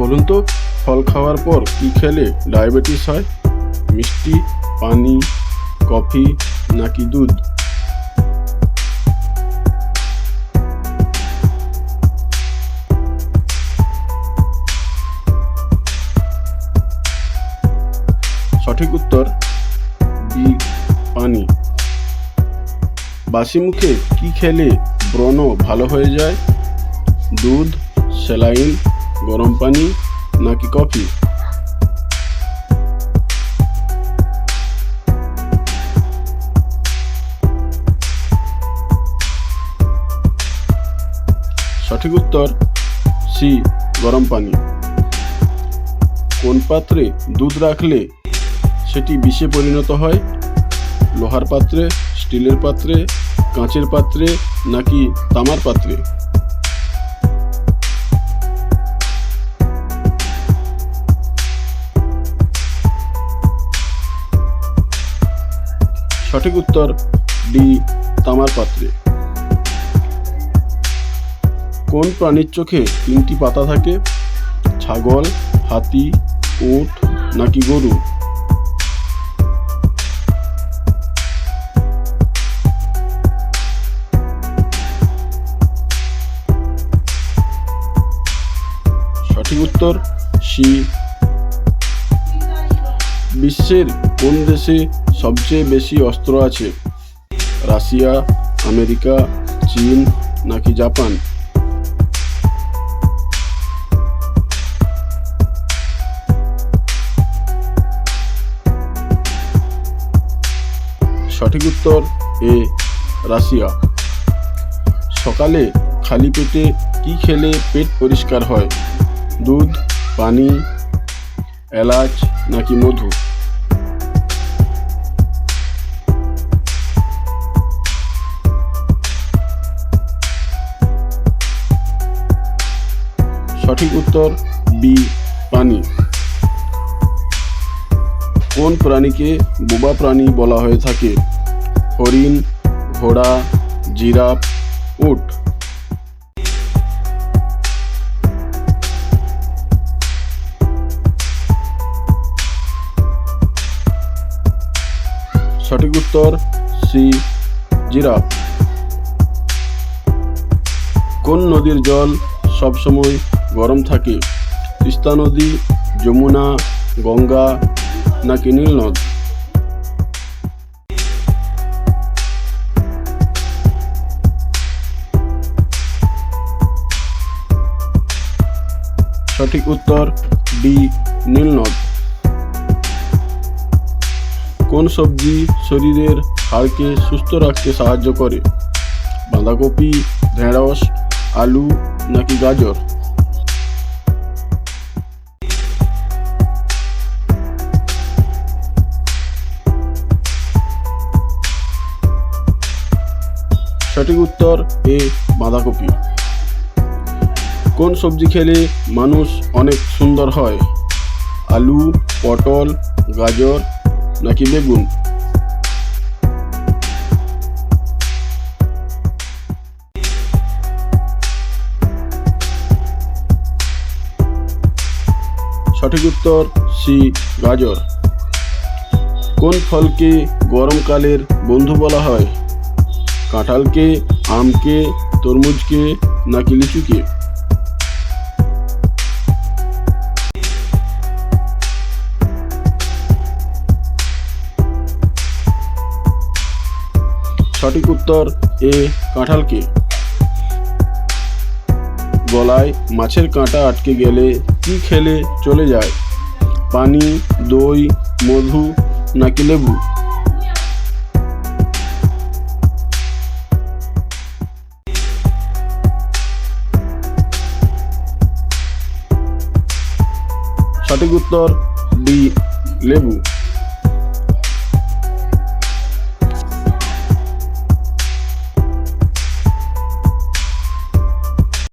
বলুন তো, ফল খাওয়ার পর কি খেলে ডায়াবেটিস হয়? মিষ্টি, পানি, কফি নাকি দুধ? সঠিক উত্তর, বি, পানি। বাসি মুখে কি খেলে ব্রণ ভালো হয়ে যায়? দুধ স্যালাইন গরম পানি নাকি কফি? সঠিক উত্তর, সি, গরম পানি। কোন পাত্রে দুধ রাখলে সেটি বিষে পরিণত হয়? লোহার পাত্রে, স্টিলের পাত্রে, কাঁচের পাত্রে নাকি তামার পাত্রে? সঠিক উত্তর ডি, তামার পাত্রে। কোন প্রাণীর চোখে তিনটি পাতা থাকে? ছাগল, হাতি, উট নাকি গরু? সঠিক উত্তর সি। বিশ্বের কোন দেশে সবচেয়ে বেশি অস্ত্র আছে। রাশিয়া, আমেরিকা, চীন নাকি জাপান? সঠিক উত্তর, এ, রাশিয়া। সকালে খালি পেটে কি খেলে পেট পরিষ্কার হয়? দুধ, পানি, এলাচ নাকি মধু? সঠিক উত্তর বি, পানি। কোন প্রাণীকে বোবা প্রাণী বলা হয়ে থাকে? হরিণ, ঘোড়া, জিরাফ, উট। সঠিক উত্তর সি, জিরাফ। কোন নদীর জল সবসময় গরম থাকে। তিস্তা নদী, যমুনা, গঙ্গা নাকি নীল নদ? সঠিক উত্তর ডি নীল নদ। কোন সবজি শরীরের হাড়কে সুস্থ রাখতে সাহায্য করে? বাঁধাকপি, ঢেঁড়স, আলু নাকি গাজর? সঠিক উত্তর এ বাঁধাকপি। কোন সবজি খেলে মানুষ অনেক সুন্দর হয়? আলু, পটল, গাজর নাকি বেগুন? সঠিক উত্তর সি, গাজর। কোন ফলকে গরমকালের বন্ধু বলা হয়? কাঁঠালকে, আমকে, তরমুজকে নাকি লিচুকে? সঠিক উত্তর এ, কাঁঠালকে। গলায় মাছের কাঁটা আটকে গেলে কি খেলে চলে যায়? পানি, দই, মধু নাকি লেবু? সঠিক উত্তর ডি লেবু।